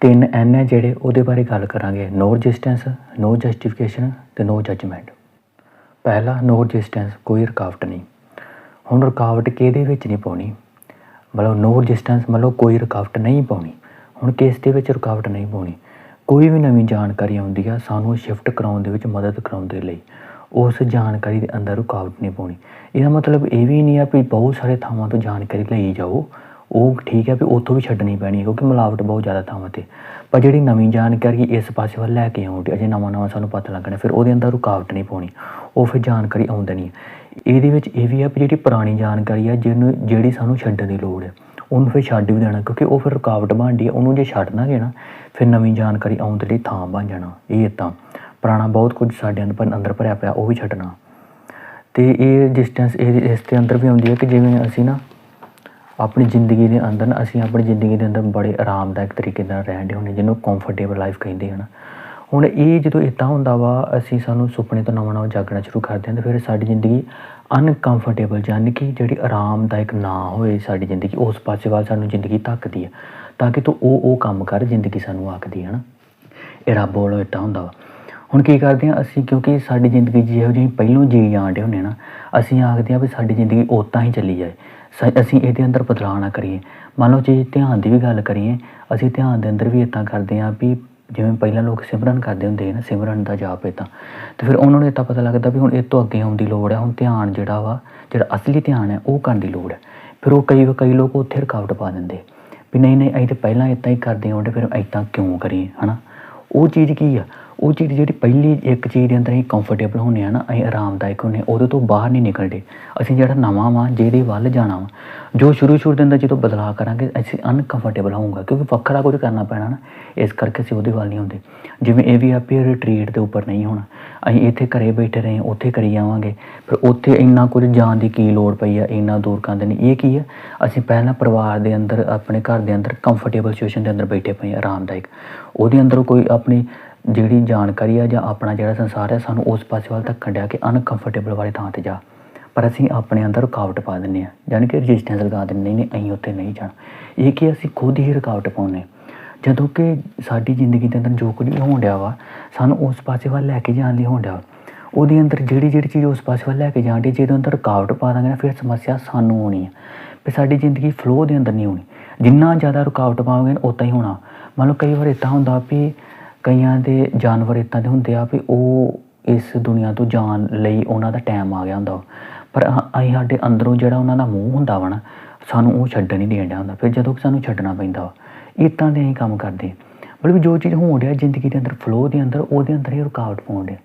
ਤਿੰਨ ਐਨ ਹੈ ਜਿਹੜੇ ਉਹਦੇ ਬਾਰੇ ਗੱਲ ਕਰਾਂਗੇ। ਨੋ ਰੈਜ਼ਿਸਟੈਂਸ ਨੋ ਜਸਟੀਫਿਕੇਸ਼ਨ ਤੇ ਨੋ ਜੱਜਮੈਂਟ ਪਹਿਲਾ ਨੋ ਰੈਜ਼ਿਸਟੈਂਸ ਕੋਈ ਰੁਕਾਵਟ ਨਹੀਂ। ਹੁਣ ਰੁਕਾਵਟ ਕਿਹਦੇ ਵਿੱਚ ਨਹੀਂ ਪਾਉਣੀ? ਮਤਲਬ ਨੋ ਰੈਜ਼ਿਸਟੈਂਸ ਮਤਲਬ ਕੋਈ ਰੁਕਾਵਟ ਨਹੀਂ ਪਾਉਣੀ। ਹੁਣ ਕਿਸ ਦੇ ਵਿੱਚ ਰੁਕਾਵਟ ਨਹੀਂ ਪਾਉਣੀ? ਕੋਈ ਵੀ ਨਵੀਂ ਜਾਣਕਾਰੀ ਆਉਂਦੀ ਆ ਸਾਨੂੰ ਸ਼ਿਫਟ ਕਰਾਉਣ ਦੇ ਵਿੱਚ ਮਦਦ ਕਰਾਉਣ ਦੇ ਲਈ। ਉਸ ਜਾਣਕਾਰੀ ਦੇ ਅੰਦਰ ਰੁਕਾਵਟ ਨਹੀਂ ਪਾਉਣੀ। ਇਹਦਾ ਮਤਲਬ ਇਹ ਵੀ ਨਹੀਂ ਆ ਵੀ ਬਹੁਤ ਸਾਰੇ ਥਾਵਾਂ ਤੋਂ ਜਾਣਕਾਰੀ ਲਈ ਜਾਓ। ਉਹ ਠੀਕ ਹੈ ਵੀ ਉੱਥੋਂ ਵੀ ਛੱਡਣੀ ਪੈਣੀ ਹੈ, ਕਿਉਂਕਿ ਮਿਲਾਵਟ ਬਹੁਤ ਜ਼ਿਆਦਾ ਥਾਵਾਂ ਤੇ। ਪਰ ਜਿਹੜੀ ਨਵੀਂ ਜਾਣਕਾਰੀ ਇਸ ਪਾਸੇ ਵੱਲ ਲੈ ਕੇ ਆਉਂਦੀ ਅਜੇ ਨਵਾਂ ਨਵਾਂ ਸਾਨੂੰ ਪਤਾ ਲੱਗਣਾ, ਫਿਰ ਉਹਦੇ ਅੰਦਰ ਰੁਕਾਵਟ ਨਹੀਂ ਪਾਉਣੀ, ਉਹ ਫਿਰ ਜਾਣਕਾਰੀ ਆਉਂਦੀ ਨਹੀਂ ਇਹਦੇ ਵਿੱਚ ਇਹ ਵੀ ਆ ਵੀ ਜਿਹੜੀ ਪੁਰਾਣੀ ਜਾਣਕਾਰੀ ਹੈ, ਜਿਹਨੂੰ, ਜਿਹੜੀ ਸਾਨੂੰ ਛੱਡਣ ਦੀ ਲੋੜ ਹੈ, ਉਹਨੂੰ ਫਿਰ ਛੱਡ ਵੀ ਦੇਣਾ, ਕਿਉਂਕਿ ਉਹ ਫਿਰ ਰੁਕਾਵਟ ਬਣਦੀ ਹੈ, ਉਹਨੂੰ ਜੇ ਛੱਡ ਦਾਂਗੇ ਨਾ ਫਿਰ ਨਵੀਂ ਜਾਣਕਾਰੀ ਆਉਣ ਦੇ ਲਈ ਥਾਂ ਬਣ ਜਾਣਾ, ਇਹ ਤਾਂ। ਪੁਰਾਣਾ ਬਹੁਤ ਕੁਝ ਸਾਡੇ ਅੰਦਰ ਅੰਦਰ ਭਰਿਆ ਪਿਆ, ਉਹ ਵੀ ਛੱਡਣਾ। ਤੇ ਇਹ ਡਿਸਟੈਂਸ ਇਹ, ਇਸ ਦੇ ਅੰਦਰ ਵੀ ਆਉਂਦੀ ਹੈ ਕਿ ਜਿਵੇਂ ਅਸੀਂ ਨਾ ਆਪਣੀ ਜ਼ਿੰਦਗੀ ਦੇ ਅੰਦਰ ਨਾ ਅਸੀਂ ਆਪਣੀ ਜ਼ਿੰਦਗੀ ਦੇ ਅੰਦਰ ਬੜੇ ਆਰਾਮਦਾਇਕ ਤਰੀਕੇ ਨਾਲ ਰਹਿੰਦੇ ਹੁੰਦੇ ਜਿਹਨੂੰ ਕੰਫਰਟੇਬਲ ਲਾਈਫ ਕਹਿੰਦੇ ਹਨ। ਹੁਣ ਇਹ ਜਦੋਂ ਇੱਦਾਂ ਹੁੰਦਾ ਵਾ, ਅਸੀਂ ਸਾਨੂੰ ਸੁਪਨੇ ਤੋਂ ਨਵਾਂ ਨਵਾਂ ਜਾਗਣਾ ਸ਼ੁਰੂ ਕਰਦੇ ਹਾਂ, ਤੇ ਫਿਰ ਸਾਡੀ ਜ਼ਿੰਦਗੀ ਅਨਕੰਫਰਟੇਬਲ ਯਾਨੀ ਕਿ ਜਿਹੜੀ ਆਰਾਮਦਾਇਕ ਨਾ ਹੋਏ ਸਾਡੀ ਜ਼ਿੰਦਗੀ, ਉਸ ਪਾਸੇ ਵੱਲ ਸਾਨੂੰ ਜ਼ਿੰਦਗੀ ਧੱਕਦੀ ਹੈ ਤਾਂ ਕਿ ਤੂੰ ਉਹ ਉਹ ਕੰਮ ਕਰ ਜ਼ਿੰਦਗੀ ਸਾਨੂੰ ਆਖਦੀ ਹੈ ਨਾ ਇਹ ਰੱਬ ਵੱਲੋਂ ਇੱਦਾਂ ਹੁੰਦਾ ਵਾ। ਹੁਣ ਕੀ ਕਰਦੇ ਹਾਂ ਅਸੀਂ, ਕਿਉਂਕਿ ਸਾਡੀ ਜ਼ਿੰਦਗੀ ਜਿਹੋ ਜਿਹੀ ਪਹਿਲੋਂ ਜੀ ਜਾਂਦੇ ਹੁੰਦੇ ਨਾ, ਅਸੀਂ ਆਖਦੇ ਹਾਂ ਵੀ ਸਾਡੀ ਜ਼ਿੰਦਗੀ ਉਤਾਂ ਹੀ ਚੱਲੀ ਜਾਏ। ਅਸੀਂ ਇਹਦੇ ਅੰਦਰ ਬਦਲਾਅ ਨਾ ਕਰੀਏ। ਮੰਨ ਲਓ ਜੇ ਧਿਆਨ ਦੀ ਵੀ ਗੱਲ ਕਰੀਏ, ਅਸੀਂ ਧਿਆਨ ਦੇ ਅੰਦਰ ਵੀ ਇਦਾਂ ਕਰਦੇ ਹਾਂ ਵੀ ਜਿਵੇਂ ਪਹਿਲਾਂ ਲੋਕ ਸਿਮਰਨ ਕਰਦੇ ਹੁੰਦੇ ਨਾ, ਸਿਮਰਨ ਦਾ ਜਾਪ ਇਦਾਂ ਤੇ ਫਿਰ ਉਹਨਾਂ ਨੂੰ ਇਦਾਂ ਪਤਾ ਲੱਗਦਾ ਵੀ ਹੁਣ ਇਹ ਤੋਂ ਅੱਗੇ ਆਉਣ ਦੀ ਲੋੜ ਹੈ, ਹੁਣ ਧਿਆਨ ਜਿਹੜਾ ਵਾ, ਜਿਹੜਾ ਅਸਲੀ ਧਿਆਨ ਹੈ, ਉਹ ਕਰਨ ਦੀ ਲੋੜ ਹੈ। ਫਿਰ ਉਹ ਕਈ ਕਈ ਲੋਕ ਉੱਥੇ ਰੁਕਾਵਟ ਪਾ ਦਿੰਦੇ। ਵੀ ਨਹੀਂ ਨਹੀਂ, ਅਸੀਂ ਤਾਂ ਪਹਿਲਾਂ ਇਦਾਂ ਹੀ ਕਰਦੇ ਹਾਂ, ਤੇ ਫਿਰ ਇਦਾਂ ਕਿਉਂ ਕਰੀਏ, ਹਨਾ? ਉਹ ਚੀਜ਼ ਕੀ ਆ? ਉਹ ਚੀਜ਼ ਜਿਹੜੀ ਪਹਿਲੀ ਇੱਕ ਚੀਜ਼ ਦੇ ਅੰਦਰ ਅਸੀਂ ਕੰਫਰਟੇਬਲ ਹੁੰਨੇ ਆ ਨਾ, ਅਸੀਂ ਆਰਾਮਦਾਇਕ ਹੁੰਨੇ ਉਹਦੇ ਤੋਂ ਬਾਹਰ ਨਹੀਂ ਨਿਕਲਦੇ। ਅਸੀਂ ਜਿਹੜਾ ਨਵਾਂ ਵਾ, ਜਿਹਦੇ ਵੱਲ ਜਾਣਾ ਵਾ, ਜੋ ਸ਼ੁਰੂ ਸ਼ੁਰੂ ਦੇ ਅੰਦਰ ਜਦੋਂ ਬਦਲਾਅ ਕਰਾਂਗੇ, ਅਸੀਂ ਅਨਕੰਫਰਟੇਬਲ ਹੋਊਗਾ, ਕਿਉਂਕਿ ਵੱਖਰਾ ਕੁਝ ਕਰਨਾ ਪੈਣਾ ਨਾ, ਇਸ ਕਰਕੇ ਅਸੀਂ ਉਹਦੇ ਵੱਲ ਨਹੀਂ ਹੁੰਦੇ। ਜਿਵੇਂ ਇਹ ਵੀ ਆ ਵੀ ਰਿਟਰੀਟ ਦੇ ਉੱਪਰ ਨਹੀਂ ਹੋਣਾ, ਅਸੀਂ ਇੱਥੇ ਘਰੇ ਬੈਠੇ ਰਹੇ ਉੱਥੇ ਕਰੀ ਜਾਵਾਂਗੇ, ਫਿਰ ਉੱਥੇ ਇੰਨਾ ਕੁਝ ਜਾਣ ਦੀ ਕੀ ਲੋੜ ਪਈ ਆ, ਇੰਨਾ ਦੂਰ ਕਰਦੇ ਨਹੀਂ। ਇਹ ਕੀ ਆ? ਅਸੀਂ ਪਹਿਲਾਂ ਪਰਿਵਾਰ ਦੇ ਅੰਦਰ, ਆਪਣੇ ਘਰ ਦੇ ਅੰਦਰ ਕੰਫਰਟੇਬਲ ਸਿਚੁਏਸ਼ਨ ਦੇ ਅੰਦਰ ਬੈਠੇ ਪਏ ਆਰਾਮਦਾਇਕ। ਉਹਦੇ ਅੰਦਰ ਕੋਈ ਆਪਣੀ ਜਿਹੜੀ ਜਾਣਕਾਰੀ ਆ ਜਾਂ ਆਪਣਾ ਜਿਹੜਾ ਸੰਸਾਰ ਹੈ ਸਾਨੂੰ ਉਸ ਪਾਸੇ ਵੱਲ ਧੱਕਣ ਡਿਆ ਕਿ ਅਨਕੰਫਰਟੇਬਲ ਵਾਲੀ ਥਾਂ ਤੇ ਜਾ। ਪਰ ਅਸੀਂ ਆਪਣੇ ਅੰਦਰ ਰੁਕਾਵਟ ਪਾ ਦਿੰਦੇ ਆ ਯਾਨੀ ਕਿ ਰਜਿਸਟੈਂਸ ਲਗਾ ਦਿੰਦੇ ਨਹੀਂ ਅਸੀਂ ਉੱਥੇ ਨਹੀਂ ਜਾਣਾ। ਇਹ ਕਿ ਅਸੀਂ ਖੁਦ ਹੀ ਰੁਕਾਵਟ ਪਾਉਂਦੇ ਜਦੋਂ ਕਿ ਸਾਡੀ ਜ਼ਿੰਦਗੀ ਦੇ ਅੰਦਰ ਜੋ ਕੁਝ ਹੋਣ ਡਿਆ ਵਾ, ਸਾਨੂੰ ਉਸ ਪਾਸੇ ਵੱਲ ਲੈ ਕੇ ਜਾਣ ਲਈ ਹੋਣ ਡਿਆ। ਵਾ। ਉਹਦੇ ਅੰਦਰ ਜਿਹੜੀ ਜਿਹੜੀ ਚੀਜ਼ ਉਸ ਪਾਸੇ ਵੱਲ ਲੈ ਕੇ ਜਾਣ ਦੀ ਜਿਹਦੇ ਅੰਦਰ ਰੁਕਾਵਟ ਪਾ ਦਾਂਗੇ ਨਾ, ਫਿਰ ਸਮੱਸਿਆ ਸਾਨੂੰ ਹੋਣੀ ਹੈ ਵੀ ਸਾਡੀ ਜ਼ਿੰਦਗੀ ਫਲੋ ਦੇ ਅੰਦਰ ਨਹੀਂ ਹੋਣੀ। ਜਿੰਨਾ ਜ਼ਿਆਦਾ ਰੁਕਾਵਟ ਪਾਵਾਂਗੇ ਉਤਾਂ ਹੀ ਹੋਣਾ। ਮੰਨ ਲਓ ਕਈ ਵਾਰ ਇੱਦਾਂ ਹੁੰਦਾ ਵੀ ਕਈਆਂ ਦੇ ਜਾਨਵਰ ਇੱਦਾਂ ਦੇ ਹੁੰਦੇ ਆ ਵੀ ਉਹ ਇਸ ਦੁਨੀਆ ਤੋਂ ਜਾਣ ਲਈ ਉਹਨਾਂ ਦਾ ਟਾਈਮ ਆ ਗਿਆ ਹੁੰਦਾ। ਵਾ। ਪਰ ਅਸੀਂ ਸਾਡੇ ਅੰਦਰੋਂ ਜਿਹੜਾ ਉਹਨਾਂ ਦਾ ਮੂੰਹ ਹੁੰਦਾ ਵਾ ਨਾ, ਸਾਨੂੰ ਉਹ ਛੱਡਣ ਨਹੀਂ ਦੇਣ ਡਿਆ ਹੁੰਦਾ। ਫਿਰ ਜਦੋਂ ਕਿ ਸਾਨੂੰ ਛੱਡਣਾ ਪੈਂਦਾ ਵਾ। ਇੱਦਾਂ ਦੇ ਅਸੀਂ ਕੰਮ ਕਰਦੇ ਮਤਲਬ ਜੋ ਚੀਜ਼ ਹੋਣ ਡਿਆ ਜ਼ਿੰਦਗੀ ਦੇ ਅੰਦਰ ਫਲੋ ਦੇ ਅੰਦਰ, ਉਹਦੇ ਅੰਦਰ ਹੀ ਰੁਕਾਵਟ ਪਾਉਣ ਡਿਆ।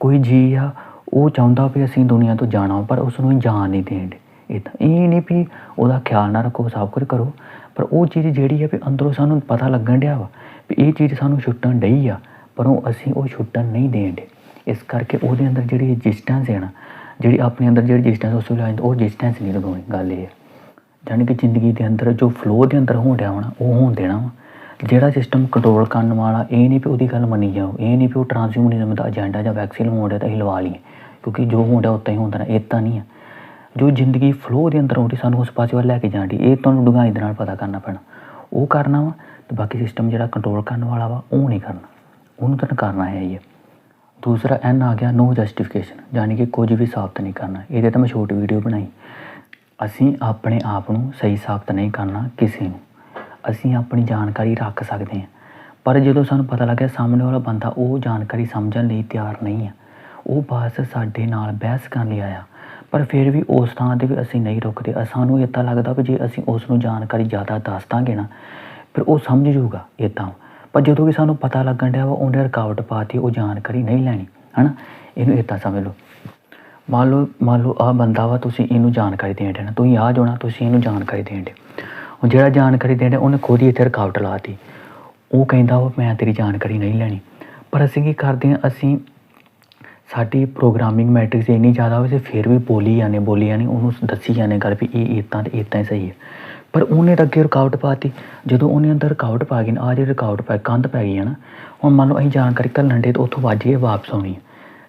ਕੋਈ ਜੀ ਆ, ਉਹ ਚਾਹੁੰਦਾ ਵੀ ਅਸੀਂ ਦੁਨੀਆ ਤੋਂ ਜਾਣਾ ਪਰ ਉਸ ਨੂੰ ਜਾਣ ਨਹੀਂ ਦੇਣ ਡੇ ਇਦਾਂ ਇਹ ਨਹੀਂ ਵੀ ਉਹਦਾ ਖਿਆਲ ਨਾ ਰੱਖੋ, ਸਭ ਕੁਝ ਕਰੋ। ਪਰ ਉਹ ਚੀਜ਼ ਜਿਹੜੀ ਹੈ ਵੀ ਅੰਦਰੋਂ ਸਾਨੂੰ ਪਤਾ ਲੱਗਣ ਡਿਆ ਵਾ ਇਹ ਚੀਜ਼ ਸਾਨੂੰ ਛੁੱਟਣ ਡਈ ਆ ਪਰ ਉਹ ਅਸੀਂ ਉਹ ਛੁੱਟਣ ਨਹੀਂ ਦੇਣ ਡੇ ਇਸ ਕਰਕੇ ਉਹਦੇ ਅੰਦਰ ਜਿਹੜੀ ਰਜਿਸਟੈਂਸ ਹੈ ਨਾ ਜਿਹੜੀ ਆਪਣੇ ਅੰਦਰ ਜਿਹੜੀ ਰਜਿਸਟੈਂਸ ਉਸ ਵੇਲੇ ਆ ਜਾਂਦੀ, ਉਹ ਰਜਿਸਟੈਂਸ ਨਹੀਂ ਲਗਾਉਣੀ ਗੱਲ ਇਹ ਆ। ਯਾਨੀ ਕਿ ਜ਼ਿੰਦਗੀ ਦੇ ਅੰਦਰ ਜੋ ਫਲੋ ਦੇ ਅੰਦਰ ਹੋਣ ਡਿਆ ਹੋਣਾ ਉਹ ਹੋਣ ਦੇਣਾ ਵਾ। ਜਿਹੜਾ ਸਿਸਟਮ ਕੰਟਰੋਲ ਕਰਨ ਵਾਲਾ ਇਹ ਨਹੀਂ ਵੀ ਉਹਦੀ ਗੱਲ ਮੰਨੀ ਜਾਓ ਇਹ ਨਹੀਂ ਵੀ ਉਹ ਟ੍ਰਾਂਸਹਿਊਮਨਿਜ਼ਮ ਦਾ ਏਜੰਡਾ ਜਾਂ ਵੈਕਸੀਨ ਹੋਣ ਡਿਆ ਤਾਂ ਅਸੀਂ ਲਵਾ ਲਈਏ। ਕਿਉਂਕਿ ਜੋ ਹੋਣ ਡਿਆ ਉੱਤਾਂ ਹੀ ਹੁੰਦਾ ਨਾ ਇਹ ਤਾਂ ਨਹੀਂ ਆ। ਜੋ ਜ਼ਿੰਦਗੀ ਫਲੋ ਦੇ ਅੰਦਰ ਆਉਂਦੀ ਸਾਨੂੰ ਉਸ ਪਾਸੇ ਵੱਲ ਲੈ ਕੇ ਜਾਂਦੀ ਇਹ ਤੁਹਾਨੂੰ ਡੂੰਘਾਈ ਦੇ ਨਾਲ ਪਤਾ ਕਰਨਾ ਪੈਣਾ। ਉਹ ਕਰਨਾ ਵਾ ਤੇ ਬਾਕੀ ਸਿਸਟਮ ਜਿਹੜਾ ਕੰਟਰੋਲ ਕਰਨ ਵਾਲਾ ਵਾ, ਉਹ ਨਹੀਂ ਕਰਨਾ। ਉਹਨੂੰ ਤਾਂ ਕਰਨਾ ਹੈ ਹੀ ਹੈ ਦੂਸਰਾ, ਐਨ ਆ ਗਿਆ ਨੋ ਜਸਟੀਫਿਕੇਸ਼ਨ ਯਾਨੀ ਕਿ ਕੁਝ ਵੀ ਸਾਬਤ ਨਹੀਂ ਕਰਨਾ। ਇਹਦੇ ਤਾਂ ਮੈਂ ਛੋਟੀ ਵੀਡੀਓ ਬਣਾਈ। ਅਸੀਂ ਆਪਣੇ ਆਪ ਨੂੰ ਸਹੀ ਸਾਬਤ ਨਹੀਂ ਕਰਨਾ ਕਿਸੇ ਨੂੰ। ਅਸੀਂ ਆਪਣੀ ਜਾਣਕਾਰੀ ਰੱਖ ਸਕਦੇ ਹਾਂ। ਪਰ ਜਦੋਂ ਸਾਨੂੰ ਪਤਾ ਲੱਗਿਆ ਸਾਹਮਣੇ ਵਾਲਾ ਬੰਦਾ ਉਹ ਜਾਣਕਾਰੀ ਸਮਝਣ ਲਈ ਤਿਆਰ ਨਹੀਂ ਹੈ ਉਹ ਬਸ ਸਾਡੇ ਨਾਲ ਬਹਿਸ ਕਰਨ ਲਈ ਆਇਆ। ਪਰ ਫਿਰ ਵੀ ਉਸ ਥਾਂ ਤੇ ਵੀ ਅਸੀਂ ਨਹੀਂ ਰੁਕਦੇ। ਸਾਨੂੰ ਇੱਦਾਂ ਲੱਗਦਾ ਵੀ ਜੇ ਅਸੀਂ ਉਸ ਨੂੰ ਜਾਣਕਾਰੀ ਜ਼ਿਆਦਾ ਦੱਸ ਦਾਂਗੇ ਨਾ ਫਿਰ ਉਹ ਸਮਝ ਜੂਗਾ ਇੱਦਾਂ ਪਰ ਜਦੋਂ ਕਿ ਸਾਨੂੰ ਪਤਾ ਲੱਗਣ ਡਿਆ ਵਾ, ਉਹਨੇ ਰੁਕਾਵਟ ਪਾਤੀ, ਉਹ ਜਾਣਕਾਰੀ ਨਹੀਂ ਲੈਣੀ, ਹਨਾ? ਇਹਨੂੰ ਇੱਦਾਂ ਸਮਝ ਲਓ। ਮੰਨ ਲਓ ਮੰਨ ਲਓ ਆਹ ਬੰਦਾ ਵਾ, ਤੁਸੀਂ ਇਹਨੂੰ ਜਾਣਕਾਰੀ ਦੇਣ ਦੇਣਾ ਤੁਸੀਂ ਆ ਜਾਣਾ ਤੁਸੀਂ ਇਹਨੂੰ ਜਾਣਕਾਰੀ ਦੇਣ ਦੇ ਹੁਣ ਜਿਹੜਾ ਜਾਣਕਾਰੀ ਦੇਣ ਡਿਆ ਉਹਨੇ ਖੁਦ ਹੀ ਇੱਥੇ ਰੁਕਾਵਟ ਲਾਤੀ। ਉਹ ਕਹਿੰਦਾ ਵਾ, ਮੈਂ ਤੇਰੀ ਜਾਣਕਾਰੀ ਨਹੀਂ ਲੈਣੀ। ਪਰ ਅਸੀਂ ਕੀ ਕਰਦੇ ਹਾਂ, ਅਸੀਂ ਸਾਡੀ ਪ੍ਰੋਗਰਾਮਿੰਗ ਮੈਟ੍ਰਿਕਸ ਇੰਨੀ ਜ਼ਿਆਦਾ ਹੋਵੇ ਤੇ ਫਿਰ ਵੀ ਬੋਲੀ ਜਾਂਦੇ ਬੋਲੀ ਜਾਂਦੇ ਉਹਨੂੰ ਦੱਸੀ ਜਾਂਦੇ ਗੱਲ ਵੀ ਇਹ ਇੱਦਾਂ ਤੇ ਇੱਦਾਂ ਹੀ ਸਹੀ ਹੈ। ਪਰ ਉਹਨੇ ਤਾਂ ਅੱਗੇ ਰੁਕਾਵਟ ਪਾਤੀ। ਜਦੋਂ ਉਹਨੇ ਅੰਦਰ ਰੁਕਾਵਟ ਪਾ ਗਈ ਨਾ ਆ ਜਿਹੜੀ ਰੁਕਾਵਟ ਪੈ, ਕੰਧ ਪੈ ਗਈ ਹੈ ਨਾ, ਹੁਣ ਮੰਨ ਲਓ ਅਸੀਂ ਜਾਣਕਾਰੀ ਘੱਲਣ ਦੇ ਤਾਂ ਉੱਥੋਂ ਵੱਜ ਕੇ ਵਾਪਸ ਆਉਣੀ ਹੈ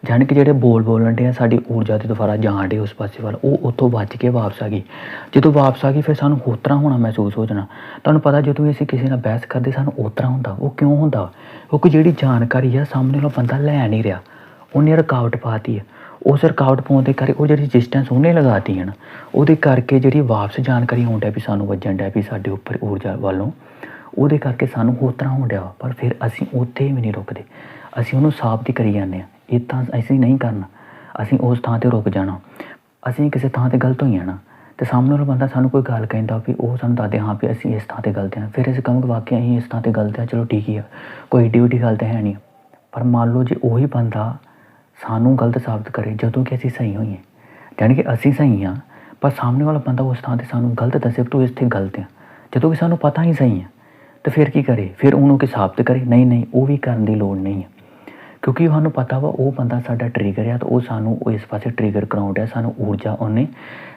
ਜਾਣੀ ਕਿ ਜਿਹੜੇ ਬੋਲ ਬੋਲਣ ਦੇ ਆ, ਸਾਡੀ ਊਰਜਾ ਤੇ ਦੁਬਾਰਾ ਜਾਣ ਡੇ ਉਸ ਪਾਸੇ ਵੱਲ, ਉਹ ਉੱਥੋਂ ਵੱਜ ਕੇ ਵਾਪਸ ਆ ਗਈ। ਜਦੋਂ ਵਾਪਸ ਆ ਗਈ, ਫਿਰ ਸਾਨੂੰ ਹੋਰ ਹੋਣਾ ਮਹਿਸੂਸ ਹੋ ਜਾਣਾ। ਤੁਹਾਨੂੰ ਪਤਾ ਜਦੋਂ ਵੀ ਅਸੀਂ ਕਿਸੇ ਨਾਲ ਬਹਿਸ ਕਰਦੇ, ਸਾਨੂੰ ਉਸ ਹੁੰਦਾ, ਉਹ ਕਿਉਂ ਹੁੰਦਾ? ਕਿਉਂਕਿ ਜਿਹੜੀ ਜਾਣਕਾਰੀ ਆ, ਸਾਹਮਣੇ ਵਾਲਾ ਬੰਦਾ ਲੈ ਨਹੀਂ ਰਿਹਾ। ਉਹਨੇ ਰੁਕਾਵਟ ਪਾਤੀ ਹੈ ਉਸ ਰੁਕਾਵਟ ਪਾਉਣ ਦੇ ਕਰਕੇ ਉਹ ਜਿਹੜੀ ਰੈਜ਼ਿਸਟੈਂਸ ਉਹਨੇ ਲਗਾਤੀ ਹੈ ਨਾ, ਉਹਦੇ ਕਰਕੇ ਜਿਹੜੀ ਵਾਪਸ ਜਾਣਕਾਰੀ ਆਉਣ ਡਿਆ ਵੀ ਸਾਨੂੰ ਵੱਜਣ ਡਿਆ ਵੀ ਸਾਡੇ ਉੱਪਰ ਊਰਜਾ ਵੱਲੋਂ, ਉਹਦੇ ਕਰਕੇ ਸਾਨੂੰ ਹੋਰ ਤਰ੍ਹਾਂ ਹੋਣ ਡਿਆ ਵਾ। ਪਰ ਫਿਰ ਅਸੀਂ ਉੱਥੇ ਵੀ ਨਹੀਂ ਰੁਕਦੇ। ਅਸੀਂ ਉਹਨੂੰ ਸਾਫ਼ ਦੀ ਕਰੀ ਜਾਂਦੇ ਆ ਇਹ ਤਾਂ ਅਸੀਂ ਨਹੀਂ ਕਰਨਾ, ਅਸੀਂ ਉਸ ਥਾਂ ਤੇ ਰੁਕ ਜਾਣਾ। ਅਸੀਂ ਕਿਸੇ ਥਾਂ ਤੇ ਗਲਤ ਹੋਈ ਜਾਣਾ ਤੇ ਸਾਹਮਣੇ ਵਾਲਾ ਬੰਦਾ ਸਾਨੂੰ ਕੋਈ ਗੱਲ ਕਹਿੰਦਾ ਵੀ ਉਹ ਸਾਨੂੰ ਦੱਸਦੇ, ਹਾਂ ਵੀ ਅਸੀਂ ਇਸ ਥਾਂ ਤੇ ਗਲਤ ਹਾਂ। ਫਿਰ ਅਸੀਂ ਕਹਾਂਗੇ ਵਾਕਿਆ ਅਸੀਂ ਇਸ ਥਾਂ ਤੇ ਗਲਤ ਹਾਂ, ਚਲੋ ਠੀਕ ਹੀ ਆ, ਕੋਈ ਏਡੀ ਵੱਡੀ ਗੱਲ ਤਾਂ ਹੈ ਨਹੀਂ। ਪਰ ਮੰਨ ਲਓ ਜੇ ਉਹੀ ਬੰਦਾ ਸਾਨੂੰ ਗਲਤ ਸਾਬਤ ਕਰੇ ਜਦੋਂ ਕਿ ਅਸੀਂ ਸਹੀ ਹੋਈਏ। ਯਾਨੀ ਕਿ ਅਸੀਂ ਸਹੀ ਹਾਂ, ਪਰ ਸਾਹਮਣੇ ਵਾਲਾ ਬੰਦਾ ਉਸ ਥਾਂ ਤੇ ਸਾਨੂੰ ਗਲਤ ਦੱਸੇ ਵੀ ਤੂੰ ਇਸ ਤੇ ਗਲਤ ਹੈ ਜਦੋਂ ਕਿ ਸਾਨੂੰ ਪਤਾ ਹੀ ਸਹੀ ਹੈ ਤੇ ਫਿਰ ਕੀ ਕਰੇ? ਫਿਰ ਉਹਨੂੰ ਕਿ ਸਾਬਤ ਕਰੇ? ਨਹੀਂ ਨਹੀਂ, ਉਹ ਵੀ ਕਰਨ ਦੀ ਲੋੜ ਨਹੀਂ ਹੈ ਕਿਉਂਕਿ ਸਾਨੂੰ ਪਤਾ ਵਾ, ਉਹ ਬੰਦਾ ਸਾਡਾ ਟ੍ਰਿਗਰ ਆ ਤਾਂ ਉਹ ਸਾਨੂੰ ਉਹ ਇਸ ਪਾਸੇ ਟ੍ਰਿਗਰ ਕਰਾਉਣ ਡਿਆ, ਸਾਨੂੰ ਊਰਜਾ ਉਹਨੇ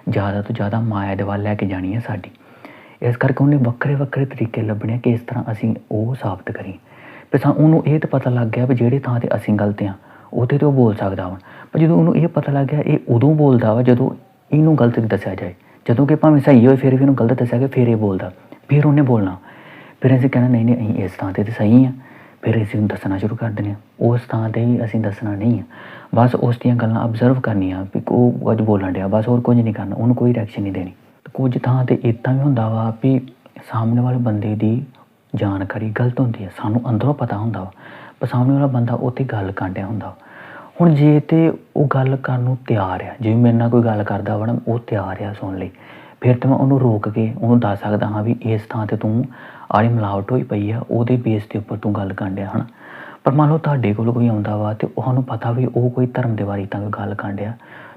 ਜ਼ਿਆਦਾ ਤੋਂ ਜ਼ਿਆਦਾ ਮਾਇਆ ਦੇ ਵੱਲ ਲੈ ਕੇ ਜਾਣੀ ਹੈ ਸਾਡੀ। ਇਸ ਕਰਕੇ ਉਹਨੇ ਵੱਖਰੇ ਵੱਖਰੇ ਤਰੀਕੇ ਲੱਭਣੇ ਆ ਕਿ ਇਸ ਤਰ੍ਹਾਂ ਅਸੀਂ ਉਹ ਸਾਬਤ ਕਰੀਏ। ਫਿਰ ਸਾਨੂੰ ਉਹਨੂੰ ਇਹ ਤਾਂ ਪਤਾ ਲੱਗ ਗਿਆ ਵੀ ਜਿਹੜੇ ਥਾਂ ਤੇ ਅਸੀਂ ਗਲਤ ਆ ਉਹਦੇ ਤੇ ਉਹ ਬੋਲ ਸਕਦਾ ਵਾ। ਪਰ ਜਦੋਂ ਉਹਨੂੰ ਇਹ ਪਤਾ ਲੱਗ ਗਿਆ, ਇਹ ਉਦੋਂ ਬੋਲਦਾ ਵਾ ਜਦੋਂ ਇਹਨੂੰ ਗਲਤ ਦੱਸਿਆ ਜਾਏ। ਜਦੋਂ ਕਿ ਭਾਵੇਂ ਸਹੀ ਹੋਏ, ਫਿਰ ਵੀ ਇਹਨੂੰ ਗਲਤ ਦੱਸਿਆ ਗਿਆ, ਫਿਰ ਇਹ ਬੋਲਦਾ। ਫਿਰ ਉਹਨੇ ਬੋਲਣਾ। ਫਿਰ ਅਸੀਂ ਕਹਿਣਾ, ਨਹੀਂ ਨਹੀਂ, ਅਸੀਂ ਇਸ ਥਾਂ ਤੇ ਤਾਂ ਸਹੀ ਆ। ਫਿਰ ਅਸੀਂ ਉਹਨੂੰ ਦੱਸਣਾ ਸ਼ੁਰੂ ਕਰ ਦਿੰਦੇ ਹਾਂ ਉਸ ਥਾਂ ਤੇ ਵੀ ਅਸੀਂ ਦੱਸਣਾ ਨਹੀਂ ਆ। ਬਸ ਉਸ ਦੀਆਂ ਗੱਲਾਂ ਆਬਜ਼ਰਵ ਕਰਨੀਆਂ, ਵੀ ਉਹ ਅੱਜ ਬੋਲਣ ਡਿਆ, ਬਸ ਹੋਰ ਕੁਝ ਨਹੀਂ ਕਰਨਾ, ਉਹਨੂੰ ਕੋਈ ਰਿਐਕਸ਼ਨ ਨਹੀਂ ਦੇਣੀ। ਕੁਝ ਥਾਂ ਤੇ ਇਦਾਂ ਵੀ ਹੁੰਦਾ ਵਾ ਵੀ ਸਾਹਮਣੇ ਵਾਲੇ ਬੰਦੇ ਦੀ ਜਾਣਕਾਰੀ ਗਲਤ ਹੁੰਦੀ ਹੈ ਸਾਨੂੰ ਅੰਦਰੋਂ ਪਤਾ ਹੁੰਦਾ ਵਾ। ਪਰ ਸਾਹਮਣੇ ਵਾਲਾ ਬੰਦਾ ਉੱਥੇ ਗੱਲ ਕਾਂਡਿਆ ਹੁੰਦਾ। ਵਾ। ਹੁਣ ਜੇ ਤੇ ਉਹ ਗੱਲ ਕਰਨ ਨੂੰ ਤਿਆਰ ਆ, ਜੇ ਮੇਰੇ ਨਾਲ ਕੋਈ ਗੱਲ ਕਰਦਾ ਵਾ ਨਾ, ਉਹ ਤਿਆਰ ਆ ਸੁਣ ਲਈ। ਫਿਰ ਤਾਂ ਮੈਂ ਉਹਨੂੰ ਰੋਕ ਕੇ ਉਹਨੂੰ ਦੱਸ ਸਕਦਾ ਹਾਂ ਵੀ ਇਸ ਥਾਂ ਤੇ ਤੂੰ ਆੜੀ ਮਿਲਾਵਟ ਹੋਈ ਪਈ ਆ, ਉਹਦੇ ਬੇਸ ਦੇ ਉੱਪਰ ਤੂੰ ਗੱਲ ਕਾਂਡਿਆ ਹਨਾ? ਪਰ ਮੰਨ ਲਓ ਤੁਹਾਡੇ ਕੋਲ ਕੋਈ ਆਉਂਦਾ ਵਾ ਤੇ ਉਹਨੂੰ ਪਤਾ ਵੀ ਉਹ ਕੋਈ ਧਰਮ ਦੇ ਬਾਰੇ ਤਾਂ ਕੋਈ ਗੱਲ ਕਾਂਡਿਆ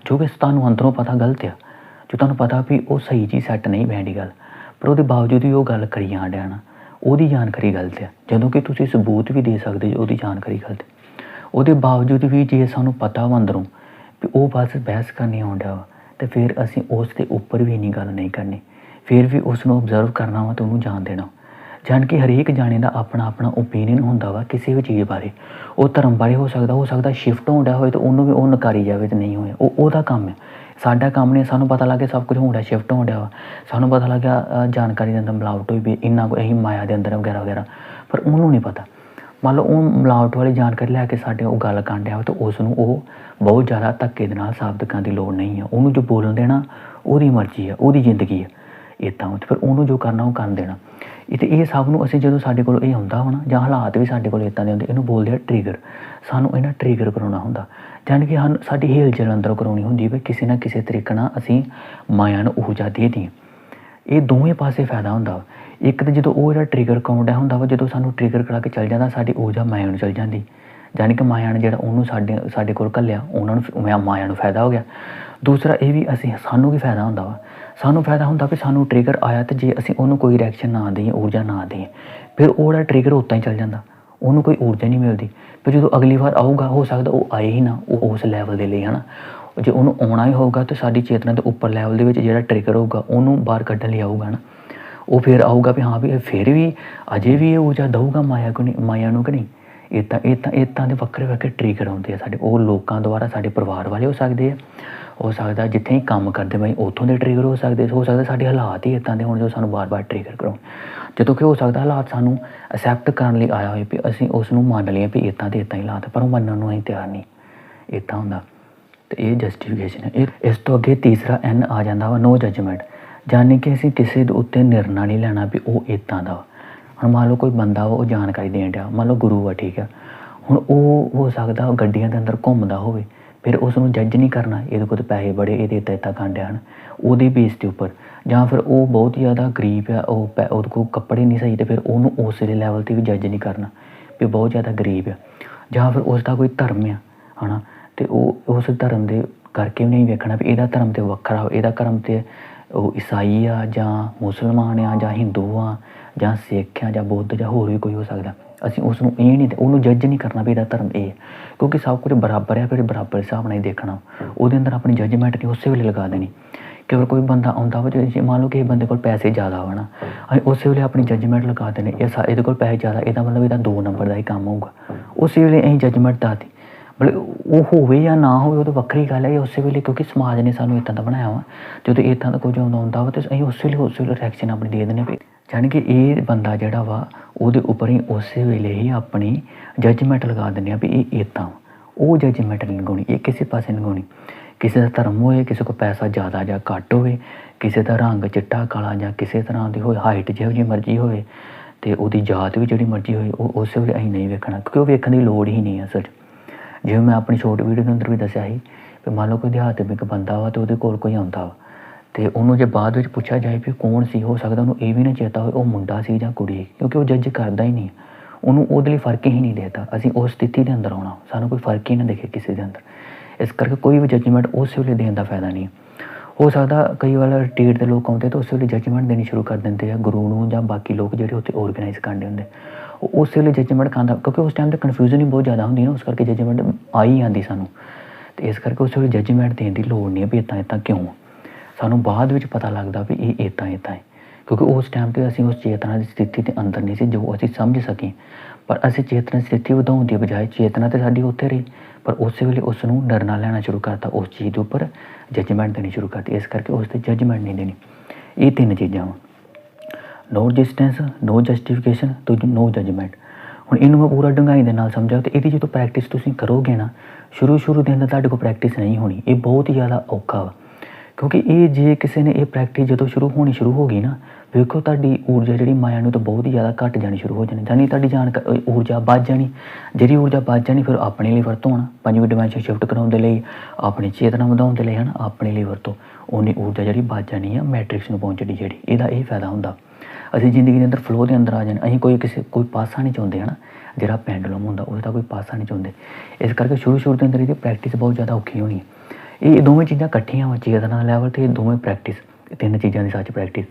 ਜੋ ਕਿ ਤੁਹਾਨੂੰ ਅੰਦਰੋਂ ਪਤਾ ਗਲਤ ਆ। ਜੋ ਤੁਹਾਨੂੰ ਪਤਾ ਵੀ ਉਹ ਸਹੀ ਜੀ ਸੈੱਟ ਨਹੀਂ ਬੈਂਦੀ ਗੱਲ, ਪਰ ਉਹਦੇ ਬਾਵਜੂਦ ਵੀ ਉਹ ਗੱਲ ਕਰੀ ਜਾਂਦਿਆ ਨਾ ਉਹਦੀ ਜਾਣਕਾਰੀ ਗਲਤ ਆ ਜਦੋਂ ਕਿ ਤੁਸੀਂ ਸਬੂਤ ਵੀ ਦੇ ਸਕਦੇ ਜੋ ਉਹਦੀ ਜਾਣਕਾਰੀ ਗਲਤ ਉਹਦੇ ਬਾਵਜੂਦ ਵੀ ਜੇ ਸਾਨੂੰ ਪਤਾ ਵਾ ਅੰਦਰੋਂ ਵੀ ਉਹ ਬਸ ਬਹਿਸ ਕਰਨੀ ਆਉਂਦਾ ਵਾ, ਤੇ ਫਿਰ ਅਸੀਂ ਉਸ ਦੇ ਉੱਪਰ ਵੀ ਇੰਨੀ ਗੱਲ ਨਹੀਂ ਕਰਨੀ। ਫਿਰ ਵੀ ਉਸ ਨੂੰ ਆਬਜ਼ਰਵ ਕਰਨਾ ਵਾ ਤੇ ਉਹਨੂੰ ਜਾਣ ਦੇਣਾ ਜਾਣ ਕੇ ਹਰੇਕ ਜਾਣੇ ਦਾ ਆਪਣਾ ਆਪਣਾ ਓਪੀਨੀਅਨ ਹੁੰਦਾ ਵਾ ਕਿਸੇ ਵੀ ਚੀਜ਼ ਬਾਰੇ। ਉਹ ਧਰਮ ਬਾਰੇ ਹੋ ਸਕਦਾ ਹੋ ਸਕਦਾ ਸ਼ਿਫਟ ਹੋਣ ਡਿਆ ਹੋਏ ਤੇ ਉਹਨੂੰ ਵੀ ਉਹ ਨਕਾਰੀ ਜਾਵੇ ਤੇ ਨਹੀਂ ਹੋਏ। ਉਹ ਉਹਦਾ ਕੰਮ ਹੈ। ਸਾਡਾ ਕੰਮ ਨਹੀਂ, ਸਾਨੂੰ ਪਤਾ ਲੱਗ ਗਿਆ ਸਭ ਕੁਝ ਹੋਣ ਡਿਆ ਸ਼ਿਫਟ ਹੋਣ ਡਿਆ ਵਾ। ਸਾਨੂੰ ਪਤਾ ਲੱਗ ਗਿਆ ਜਾਣਕਾਰੀ ਦੇ ਅੰਦਰ ਮਿਲਾਵਟ ਹੋਈ ਵੀ ਇੰਨਾ ਕੁ ਅਸੀਂ ਮਾਇਆ ਦੇ ਅੰਦਰ ਵਗੈਰਾ ਵਗੈਰਾ। ਪਰ ਉਹਨੂੰ ਨਹੀਂ ਪਤਾ। ਮੰਨ ਲਓ ਉਹ ਮਿਲਾਵਟ ਵਾਲੀ ਜਾਣਕਾਰੀ ਲੈ ਕੇ ਸਾਡੇ ਉਹ ਗੱਲ ਕਰਨ ਡਿਆ ਵਾ ਤਾਂ ਉਸ ਨੂੰ ਉਹ ਬਹੁਤ ਜ਼ਿਆਦਾ ਧੱਕੇ ਦੇ ਨਾਲ ਸਾਬਤ ਕਰਨ ਦੀ ਲੋੜ ਨਹੀਂ ਹੈ ਉਹਨੂੰ ਜੋ ਬੋਲਣ ਦੇਣਾ, ਉਹਦੀ ਮਰਜ਼ੀ ਹੈ ਉਹਦੀ ਜ਼ਿੰਦਗੀ ਹੈ ਇਦਾਂ ਤੇ ਫਿਰ ਉਹਨੂੰ ਜੋ ਕਰਨਾ, ਉਹ ਕਰਨ ਦੇਣਾ। ਤੇ ਇਹ ਸਭ ਨੂੰ ਅਸੀਂ ਜਦੋਂ ਸਾਡੇ ਕੋਲ ਇਹ ਹੁੰਦਾ ਹੋਣਾ ਜਾਂ ਹਾਲਾਤ ਵੀ ਸਾਡੇ ਕੋਲ ਇਦਾਂ ਦੇ ਹੁੰਦੇ, ਇਹਨੂੰ ਬੋਲਦੇ ਆ ਟ੍ਰਿਗਰ ਸਾਨੂੰ ਇਹਨਾਂ ਟ੍ਰਿਗਰ ਕਰਾਉਣਾ ਹੁੰਦਾ। ਜਾਣੀ ਕਿ ਸਾਨੂੰ, ਸਾਡੀ ਹਿਲ ਜਲ ਅੰਦਰ ਕਰਾਉਣੀ ਹੁੰਦੀ ਵੀ ਕਿਸੇ ਨਾ ਕਿਸੇ ਤਰੀਕੇ ਨਾਲ ਅਸੀਂ ਮਾਇਆ ਨੂੰ ਊਰਜਾ ਦੇ ਦੀ ਇਹ ਦੋਵੇਂ ਪਾਸੇ ਫਾਇਦਾ ਹੁੰਦਾ ਵਾ। ਇੱਕ ਤਾਂ ਜਦੋਂ ਉਹ ਜਿਹੜਾ ਟ੍ਰਿਗਰ ਕਾਉਂਦਾ ਹੁੰਦਾ ਵਾ, ਜਦੋਂ ਸਾਨੂੰ ਟ੍ਰਿਗਰ ਕਰਾ ਕੇ ਚੱਲ ਜਾਂਦਾ, ਸਾਡੀ ਊਰਜਾ ਮਾਇਆ ਨੂੰ ਚੱਲ ਜਾਂਦੀ। ਜਾਣੀ ਕਿ ਮਾਇਆ ਨੇ ਜਿਹੜਾ ਉਹਨੂੰ ਸਾਡੇ ਸਾਡੇ ਕੋਲ ਘੱਲਿਆ, ਉਹਨਾਂ ਨੂੰ ਫਿ- ਮਾਇਆ ਨੂੰ ਫਾਇਦਾ ਹੋ ਗਿਆ। ਦੂਸਰਾ ਇਹ ਵੀ ਅਸੀਂ, ਸਾਨੂੰ ਵੀ ਫਾਇਦਾ ਹੁੰਦਾ ਵਾ। ਸਾਨੂੰ ਫਾਇਦਾ ਹੁੰਦਾ ਵੀ ਸਾਨੂੰ ਟ੍ਰਿਗਰ ਆਇਆ ਤੇ ਜੇ ਅਸੀਂ ਉਹਨੂੰ ਕੋਈ ਰਿਐਕਸ਼ਨ ਨਾ ਦੇਈਏ, ਊਰਜਾ ਨਾ ਦੇਈਏ, ਫਿਰ ਉਹ ਟ੍ਰਿਗਰ ਉੱਤਾਂ ਹੀ ਚੱਲ ਜਾਂਦਾ। ਉਹਨੂੰ ਕੋਈ ਊਰਜਾ ਨਹੀਂ ਮਿਲਦੀ। ਫਿਰ ਜਦੋਂ ਅਗਲੀ ਵਾਰ ਆਊਗਾ, ਹੋ ਸਕਦਾ ਉਹ ਆਏ ਹੀ ਨਾ, ਉਹ ਉਸ ਲੈਵਲ ਦੇ ਲਈ, ਹਨਾ? ਜੇ ਉਹਨੂੰ ਆਉਣਾ ਹੀ ਹੋਊਗਾ ਤਾਂ ਸਾਡੀ ਚੇਤਨਾ ਦੇ ਉੱਪਰ ਲੈਵਲ ਦੇ ਵਿੱਚ ਜਿਹੜਾ ਟ੍ਰਿਗਰ ਹੋਊਗਾ, ਉਹਨੂੰ ਬਾਹਰ ਕੱਢਣ ਲਈ ਆਊਗਾ ਨਾ ਉਹ ਫਿਰ ਆਊਗਾ ਵੀ ਹਾਂ ਵੀ ਇਹ ਫਿਰ ਵੀ ਅਜੇ ਵੀ ਇਹ ਊਰਜਾ ਦਊਗਾ ਮਾਇਆ ਕੋ ਨਹੀਂ, ਮਾਇਆ ਨੂੰ ਕਿ ਨਹੀਂ? ਇਹ ਤਾਂ ਇਹ ਤਾਂ ਇਹ ਦੇ ਵੱਖਰੇ ਵੱਖਰੇ ਟ੍ਰਿਗਰ ਹੁੰਦੇ ਆ ਸਾਡੇ। ਉਹ ਲੋਕਾਂ ਦੁਆਰਾ ਸਾਡੇ ਪਰਿਵਾਰ ਵਾਲੇ ਹੋ ਸਕਦੇ ਆ। ਹੋ ਸਕਦਾ ਜਿੱਥੇ ਹੀ ਕੰਮ ਕਰਦੇ ਬਈ ਉੱਥੋਂ ਦੇ ਟ੍ਰਿਗਰ ਹੋ ਸਕਦੇ। ਹੋ ਸਕਦਾ ਸਾਡੇ ਹਾਲਾਤ ਹੀ ਇਦਾਂ ਦੇ ਹੋਣ ਜੋ ਸਾਨੂੰ ਬਾਰ-ਬਾਰ ਟ੍ਰਿਗਰ ਕਰਾਉਣ। ਜਦੋਂ ਕਿ ਹੋ ਸਕਦਾ ਹਾਲਾਤ ਸਾਨੂੰ ਅਸੈਪਟ ਕਰਨ ਲਈ ਆਇਆ ਹੋਏ ਵੀ ਅਸੀਂ ਉਸ ਨੂੰ ਮੰਨ ਲਈਏ ਵੀ ਇਦਾਂ ਦੇ ਇਦਾਂ ਹੀ ਹਾਲਾਤ ਪਰ ਉਹ ਮੰਨਣ ਨੂੰ ਅਸੀਂ ਤਿਆਰ ਨਹੀਂ। ਇਦਾਂ ਹੁੰਦਾ। ਤੇ ਇਹ ਜਸਟੀਫਿਕੇਸ਼ਨ ਹੈ ਇਹ- ਇਸ ਤੋਂ ਅੱਗੇ ਤੀਸਰਾ ਐਨ ਆ ਜਾਂਦਾ ਵਾ ਨੋ ਜਜਮੈਂਟ ਜਾਣੀ ਕਿ ਅਸੀਂ ਕਿਸੇ ਦੇ ਉੱਤੇ ਨਿਰਣਾ ਨਹੀਂ ਲੈਣਾ ਵੀ ਉਹ ਇਦਾਂ ਦਾ ਵਾ। ਹੁਣ ਮੰਨ ਲਓ ਕੋਈ ਬੰਦਾ ਵਾ ਉਹ ਜਾਣਕਾਰੀ ਦੇਣ ਡਿਆ ਮੰਨ ਲਓ ਗੁਰੂ ਆ ਠੀਕ ਆ। ਹੁਣ ਉਹ ਹੋ ਸਕਦਾ ਉਹ ਗੱਡੀਆਂ ਦੇ ਅੰਦਰ ਘੁੰਮਦਾ ਹੋਵੇ ਫਿਰ ਉਸ ਨੂੰ ਜੱਜ ਨਹੀਂ ਕਰਨਾ ਇਹਦੇ ਕੋਲ ਤਾਂ ਪੈਸੇ ਬੜੇ ਇਹਦੇ ਇੱਦਾਂ ਇੱਦਾਂ ਕਾਂਡਿਆ ਹਨ। ਉਹਦੇ ਬੇਸ ਦੇ ਉੱਪਰ। ਜਾਂ ਫਿਰ ਉਹ ਬਹੁਤ ਜ਼ਿਆਦਾ ਗਰੀਬ ਆ ਉਹ ਪੈ- ਉਹਦੇ ਕੋਲ ਕੱਪੜੇ ਨਹੀਂ ਸਹੀ ਤੇ ਫਿਰ ਉਹਨੂੰ ਉਸ ਦੇ ਲੈਵਲ ਤੇ ਵੀ ਜੱਜ ਨਹੀਂ ਕਰਨਾ ਵੀ ਬਹੁਤ ਜ਼ਿਆਦਾ ਗਰੀਬ ਆ। ਜਾਂ ਫਿਰ ਉਸ ਦਾ ਕੋਈ ਧਰਮ ਆ ਹਨਾ। ਤੇ ਉਹ ਉਸ ਧਰਮ ਦੇ ਕਰਕੇ ਵੀ ਨਹੀਂ ਵੇਖਣਾ ਵੀ ਇਹਦਾ ਧਰਮ ਤੇ ਵੱਖਰਾ ਵਾ, ਇਹਦਾ ਧਰਮ ਤੇ ਉਹ ਈਸਾਈ ਆ ਜਾਂ ਮੁਸਲਮਾਨ ਆ ਜਾਂ ਹਿੰਦੂ ਆ ਜਾਂ ਸਿੱਖ ਆ ਜਾਂ ਬੁੱਧ ਜਾਂ ਹੋਰ ਵੀ ਕੋਈ ਹੋ ਸਕਦਾ। ਅਸੀਂ ਉਸ ਨੂੰ ਇਹ ਨਹੀਂ ਉਹਨੂੰ ਜੱਜ ਨਹੀਂ ਕਰਨਾ ਵੀ ਇਹਦਾ ਧਰਮ ਇਹ ਹੈ। ਕਿਉਂਕਿ ਸਭ ਕੁਝ ਬਰਾਬਰ ਹੈ, ਫਿਰ ਬਰਾਬਰ ਹਿਸਾਬ ਨਾਲ ਹੀ ਦੇਖਣਾ। ਉਹਦੇ ਅੰਦਰ ਆਪਣੀ ਜੱਜਮੈਂਟ ਨਹੀਂ ਉਸੇ ਵੇਲੇ ਲਗਾ ਦੇਣੀ। ਕਿ ਅਗਰ ਕੋਈ ਬੰਦਾ ਆਉਂਦਾ ਵਾ ਜੇ ਮੰਨ ਲਓ ਕਿ ਇਹ ਬੰਦੇ ਕੋਲ ਪੈਸੇ ਜ਼ਿਆਦਾ ਵਾ ਨਾ, ਅਸੀਂ ਉਸੇ ਵੇਲੇ ਆਪਣੀ ਜੱਜਮੈਂਟ ਲਗਾ ਦੇਣੀ। ਇਹ ਸਾ- ਇਹਦੇ ਕੋਲ ਪੈਸੇ ਜ਼ਿਆਦਾ, ਇਹਦਾ ਮਤਲਬ ਇਹਦਾ ਦੋ ਨੰਬਰ ਦਾ ਹੀ ਕੰਮ ਹੋਊਗਾ। ਉਸੇ ਵੇਲੇ ਅਸੀਂ ਜੱਜਮੈਂਟ ਦਾਤੀ। ਮਤਲਬ ਉਹ ਹੋਵੇ ਜਾਂ ਨਾ ਹੋਵੇ, ਉਹ ਤਾਂ ਵੱਖਰੀ ਗੱਲ ਹੈ। ਉਸੇ ਵੇਲੇ ਕਿਉਂਕਿ ਸਮਾਜ ਨੇ ਸਾਨੂੰ ਇਦਾਂ ਦਾ ਬਣਾਇਆ ਵਾ। ਜਦੋਂ ਇਦਾਂ ਦਾ ਕੁਝ ਆਉਂਦਾ ਹੁੰਦਾ ਵਾ ਤੇ ਅਸੀਂ ਉਸੇ ਵੇਲੇ ਉਸੇ ਵੇਲੇ ਰਿਐਕਸ਼ਨ ਆਪਣੀ ਦੇ ਦਿੰਦੇ ਹਾਂ ਵੀ ਜਾਣੀ ਕਿ ਇਹ ਬੰਦਾ ਜਿਹੜਾ ਵਾ, ਉਹਦੇ ਉੱਪਰ ਹੀ ਉਸੇ ਵੇਲੇ ਹੀ ਆਪਣੀ ਜੱਜਮੈਂਟ ਲਗਾ ਦਿੰਦੇ ਆ ਵੀ ਇਹ ਇਦਾਂ ਵਾ। ਉਹ ਜੱਜਮੈਂਟ ਨਹੀਂ ਲਗਾਉਣੀ ਇਹ ਕਿਸੇ ਪਾਸੇ ਨਹੀਂ ਲਗਾਉਣੀ ਕਿਸੇ ਦਾ ਧਰਮ ਹੋਏ, ਕਿਸੇ ਕੋਲ ਪੈਸਾ ਜ਼ਿਆਦਾ ਜਾਂ ਘੱਟ ਹੋਵੇ, ਕਿਸੇ ਦਾ ਰੰਗ ਚਿੱਟਾ, ਕਾਲਾ ਜਾਂ ਕਿਸੇ ਤਰ੍ਹਾਂ ਦੀ ਹੋਏ ਹਾਈਟ ਜਿਹੋ ਜਿਹੀ ਮਰਜ਼ੀ ਹੋਵੇ, ਤੇ ਉਹਦੀ ਜਾਤ ਵੀ ਜਿਹੜੀ ਮਰਜ਼ੀ ਹੋਏ ਉਹ ਉਸੇ ਵੇਲੇ ਅਸੀਂ ਨਹੀਂ ਵੇਖਣਾ, ਕਿਉਂਕਿ ਉਹ ਵੇਖਣ ਦੀ ਲੋੜ ਹੀ ਨਹੀਂ ਹੈ ਅਸਲ ਜਿਵੇਂ ਮੈਂ ਆਪਣੀ ਸ਼ੋਰਟ ਵੀਡੀਓ ਦੇ ਅੰਦਰ ਵੀ ਦੱਸਿਆ ਸੀ ਕਿ ਮੰਨ ਲਓ ਕੋਈ ਦਿਹਾਤਮਿਕ ਬੰਦਾ ਵਾ ਤੇ ਉਹਦੇ ਕੋਲ ਕੋਈ ਆਉਂਦਾ ਵਾ ਤੇ ਉਹਨੂੰ ਜੇ ਬਾਅਦ ਵਿੱਚ ਪੁੱਛਿਆ ਜਾਏ ਵੀ ਕੌਣ ਸੀ, ਹੋ ਸਕਦਾ ਉਹਨੂੰ ਇਹ ਵੀ ਨਾ ਚੇਤਾ ਹੋਵੇ ਉਹ ਮੁੰਡਾ ਸੀ ਜਾਂ ਕੁੜੀ, ਕਿਉਂਕਿ ਉਹ ਜੱਜ ਕਰਦਾ ਹੀ ਨਹੀਂ। ਉਹਨੂੰ ਉਹਦੇ ਲਈ ਫ਼ਰਕ ਹੀ ਨਹੀਂ ਦੇਤਾ। ਅਸੀਂ ਉਸ ਸਥਿਤੀ ਦੇ ਅੰਦਰ ਆਉਣਾ। ਸਾਨੂੰ ਕੋਈ ਫ਼ਰਕ ਹੀ ਨਾ ਦਿਖੇ ਕਿਸੇ ਦੇ ਅੰਦਰ। ਇਸ ਕਰਕੇ ਕੋਈ ਵੀ ਜੱਜਮੈਂਟ ਉਸ ਵੇਲੇ ਦੇਣ ਦਾ ਫਾਇਦਾ ਨਹੀਂ। ਹੋ ਸਕਦਾ ਕਈ ਵਾਰ ਰਿਟੀਟ ਦੇ ਲੋਕ ਆਉਂਦੇ ਤਾਂ ਉਸ ਵੇਲੇ ਜੱਜਮੈਂਟ ਦੇਣੀ ਸ਼ੁਰੂ ਕਰ ਦਿੰਦੇ ਆ, ਗੁਰੂ ਨੂੰ ਜਾਂ ਬਾਕੀ ਲੋਕ ਜਿਹੜੇ ਉੱਥੇ ਆਰਗੇਨਾਈਜ਼ ਕਰਦੇ ਹੁੰਦੇ। ਉਹ ਉਸ ਵੇਲੇ ਜੱਜਮੈਂਟ ਖਾਂਦਾ, ਕਿਉਂਕਿ ਉਸ ਟਾਈਮ ਤੇ ਕਨਫਿਊਜ਼ਨ ਹੀ ਬਹੁਤ ਜ਼ਿਆਦਾ ਹੁੰਦੀ ਨਾ, ਉਸ ਕਰਕੇ ਜੱਜਮੈਂਟ ਆ ਹੀ ਆਂਦੀ ਸਾਨੂੰ। ਤੇ ਇਸ ਕਰਕੇ ਉਸ ਵੇਲੇ ਜੱਜਮੈਂਟ ਦੇਣ ਦੀ ਲੋੜ ਨਹੀਂ ਹੈ ਵੀ ਇਦਾਂ ਇਦਾਂ ਕਿਉਂ ਸਾਨੂੰ ਬਾਅਦ ਵਿੱਚ ਪਤਾ ਲੱਗਦਾ ਵੀ ਇਹ ਇਦਾਂ ਇਦਾਂ ਹੈ। ਕਿਉਂਕਿ ਉਸ ਟਾਈਮ ਤੇ ਅਸੀਂ ਉਸ ਚੇਤਨਾ ਦੀ ਸਥਿਤੀ ਦੇ ਅੰਦਰ ਨਹੀਂ ਸੀ ਜੋ ਅਸੀਂ ਸਮਝ ਸਕੇ ਪਰ ਅਸੀਂ ਚੇਤਨਾ ਸਥਿਤੀ ਵਧਾਉਣ ਦੀ ਬਜਾਏ ਚੇਤਨਾ ਤੇ ਸਾਡੀ ਉੱਥੇ ਰਹੀ। ਪਰ ਉਸੇ ਵੇਲੇ ਉਸ ਨੂੰ ਡਰਨਾ ਲੈਣਾ ਸ਼ੁਰੂ ਕਰਤਾ, ਉਸ ਚੀਜ਼ ਦੇ ਉੱਪਰ ਜੱਜਮੈਂਟ ਦੇਣੀ ਸ਼ੁਰੂ ਕਰਤੀ। ਇਸ ਕਰਕੇ ਉਸ ਤੇ ਜੱਜਮੈਂਟ ਨਹੀਂ ਦੇਣੀ। ਇਹ ਤਿੰਨ ਚੀਜ਼ਾਂ ਵਾ। ਨੋ ਰੈਜ਼ਿਸਟੈਂਸ ਨੋ ਜਸਟੀਫਿਕੇਸ਼ਨ ਤੇ ਨੋ ਜੱਜਮੈਂਟ ਹੁਣ ਇਹਨੂੰ ਮੈਂ ਪੂਰਾ ਡੂੰਘਾਈ ਦੇ ਨਾਲ ਸਮਝਾਉ ਤੇ ਇਹਦੀ ਜਦੋਂ ਪ੍ਰੈਕਟਿਸ ਤੁਸੀਂ ਕਰੋਗੇ ਨਾ ਸ਼ੁਰੂ ਸ਼ੁਰੂ ਦੇ ਅੰਦਰ ਤੁਹਾਡੇ ਕੋਲ ਪ੍ਰੈਕਟਿਸ ਨਹੀਂ ਹੋਣੀ। ਇਹ ਬਹੁਤ ਹੀ ਜ਼ਿਆਦਾ ਔਖਾ ਵਾ। ਕਿਉਂਕਿ ਇਹ ਜੇ ਕਿਸੇ ਨੇ ਇਹ ਪ੍ਰੈਕਟਿਸ ਜਦੋਂ ਸ਼ੁਰੂ ਹੋਣੀ ਸ਼ੁਰੂ ਹੋ ਗਈ ਨਾ, ਵੇਖੋ ਤੁਹਾਡੀ ਊਰਜਾ ਜਿਹੜੀ ਮਾਇਆ ਨੂੰ ਤਾਂ ਬਹੁਤ ਹੀ ਜ਼ਿਆਦਾ ਘਟ ਜਾਣੀ ਸ਼ੁਰੂ ਹੋ ਜਾਣੀ ਜਾਨੀ ਤੁਹਾਡੀ ਜਾਣ ਊਰਜਾ ਵੱਧ ਜਾਣੀ, ਜਿਹੜੀ ਊਰਜਾ ਵੱਧ ਜਾਣੀ ਫਿਰ ਆਪਣੇ ਲਈ ਵਰਤੋਂ ਹੋਣਾ ਪੰਜਵੀਂ ਡਿਮੈਂਸ਼ਨ ਸ਼ਿਫਟ ਕਰਾਉਣ ਦੇ ਲਈ, ਆਪਣੀ ਚੇਤਨਾ ਵਧਾਉਣ ਦੇ ਲਈ ਹਨ, ਆਪਣੇ ਲਈ ਵਰਤੋਂ ਉਹਨੇ ਊਰਜਾ ਜਿਹੜੀ ਵੱਧ ਜਾਣੀ ਆ ਮੈਟ੍ਰਿਕਸ ਨੂੰ ਪਹੁੰਚਣੀ ਜਿਹੜੀ, ਇਹਦਾ ਇਹ ਫਾਇਦਾ ਹੁੰਦਾ। ਅਸੀਂ ਜ਼ਿੰਦਗੀ ਦੇ ਅੰਦਰ ਫਲੋ ਦੇ ਅੰਦਰ ਆ ਜਾਣ, ਅਸੀਂ ਕੋਈ ਕਿਸੇ, ਕੋਈ ਪਾਸਾ ਨਹੀਂ ਚਾਹੁੰਦੇ ਹਨਾ, ਜਿਹੜਾ ਪੈਂਡੂਲਮ ਹੁੰਦਾ, ਉਹਦਾ ਕੋਈ ਪਾਸਾ ਨਹੀਂ ਚਾਹੁੰਦੇ। ਇਸ ਕਰਕੇ ਸ਼ੁਰੂ ਸ਼ੁਰੂ ਦੇ ਅੰਦਰ ਇਹਦੀ ਪ੍ਰੈਕਟਿਸ ਬਹੁਤ ਜ਼ਿਆਦਾ ਔਖੀ ਹੋਣੀ ਹੈ ਇਹ ਦੋਵੇਂ ਚੀਜ਼ਾਂ ਇਕੱਠੀਆਂ ਵਾ, ਚੇਤਨਾ ਲੈਵਲ ਤੇ ਦੋਵੇਂ ਪ੍ਰੈਕਟਿਸ ਤਿੰਨ ਚੀਜ਼ਾਂ ਦੀ ਸੱਚ ਪ੍ਰੈਕਟਿਸ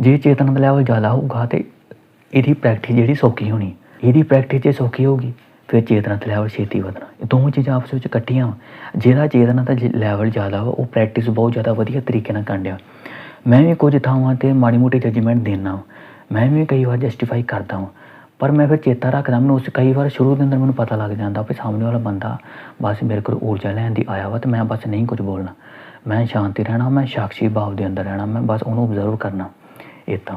ਜੇ ਚੇਤਨਾ ਦਾ ਲੈਵਲ ਜ਼ਿਆਦਾ ਹੋਊਗਾ ਤੇ ਇਹਦੀ ਪ੍ਰੈਕਟਿਸ ਜਿਹੜੀ ਸੌਖੀ ਹੋਣੀ, ਇਹਦੀ ਪ੍ਰੈਕਟਿਸ ਜੇ ਸੌਖੀ ਹੋਊਗੀ, ਫਿਰ ਚੇਤਨਾ ਦਾ ਲੈਵਲ ਛੇਤੀ ਵਧਣਾ। ਇਹ ਦੋਵੇਂ ਚੀਜ਼ਾਂ ਆਪਸ ਵਿੱਚ ਇਕੱਠੀਆਂ ਵਾ। ਜਿਹੜਾ ਚੇਤਨਾ ਦਾ ਲੈਵਲ ਜ਼ਿਆਦਾ ਵਾ, ਉਹ ਪ੍ਰੈਕਟਿਸ ਬਹੁਤ ਜ਼ਿਆਦਾ ਵਧੀਆ ਤਰੀਕੇ ਨਾਲ ਕਰਨ ਡਿਆ। ਮੈਂ ਵੀ ਕੁਝ ਥਾਵਾਂ ਤੇ ਮਾੜੀ ਮੋਟੀ ਜੱਜਮੈਂਟ ਦੇਣਾ ਵਾ। ਮੈਂ ਵੀ ਕਈ ਵਾਰ ਜਸਟੀਫਾਈ ਕਰਦਾ ਹਾਂ ਪਰ ਮੈਂ ਫਿਰ ਚੇਤਾ ਰੱਖਦਾ, ਮੈਨੂੰ ਉਸ ਕਈ ਵਾਰ ਸ਼ੁਰੂ ਦੇ ਅੰਦਰ ਮੈਨੂੰ ਪਤਾ ਲੱਗ ਜਾਂਦਾ ਵੀ ਸਾਹਮਣੇ ਵਾਲਾ ਬੰਦਾ ਬਸ ਮੇਰੇ ਕੋਲ ਊਰਜਾ ਲੈਣ ਦੀ ਆਇਆ ਵਾ ਤੇ ਮੈਂ ਬਸ ਨਹੀਂ ਕੁਝ ਬੋਲਣਾ। ਮੈਂ ਸ਼ਾਂਤੀ ਰਹਿਣਾ, ਮੈਂ ਸਾਕਸ਼ੀ ਭਾਵ ਦੇ ਅੰਦਰ ਰਹਿਣਾ, ਮੈਂ ਬਸ ਉਹਨੂੰ ਆਬਜ਼ਰਵ ਕਰਨਾ ਇਹ ਤਾਂ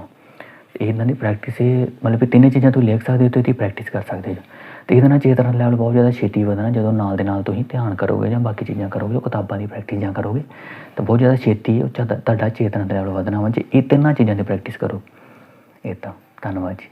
ਇਹਨਾਂ ਦੀ ਪ੍ਰੈਕਟਿਸ ਇਹ ਮਤਲਬ ਵੀ ਤਿੰਨੇ ਚੀਜ਼ਾਂ ਤੁਸੀਂ ਲਿਖ ਸਕਦੇ ਹੋ ਤੇ ਇਹਦੀ ਪ੍ਰੈਕਟਿਸ ਕਰ ਸਕਦੇ ਹੋ। ਤੇ ਇਹਦੇ ਨਾਲ ਚੇਤਨਾ ਲੈਵਲ ਬਹੁਤ ਜ਼ਿਆਦਾ ਛੇਤੀ ਵਧਣਾ, ਜਦੋਂ ਨਾਲ ਦੇ ਨਾਲ ਤੁਸੀਂ ਧਿਆਨ ਕਰੋਗੇ ਜਾਂ ਬਾਕੀ ਚੀਜ਼ਾਂ ਕਰੋਗੇ ਕਿਤਾਬਾਂ ਦੀ ਪ੍ਰੈਕਟਿਸ ਜਾਂ ਕਰੋਗੇ, ਤਾਂ ਬਹੁਤ ਜ਼ਿਆਦਾ ਛੇਤੀ ਤੁਹਾਡਾ ਚੇਤਨਾ ਲੈਵਲ ਵਧਣਾ ਵਾ। ਜੇ ਇਹ ਤਿੰਨਾਂ ਚੀਜ਼ਾਂ ਦੀ ਪ੍ਰੈਕਟਿਸ ਕਰੋ ਇਹ ਤਾਂ ਧੰਨਵਾਦ ਜੀ।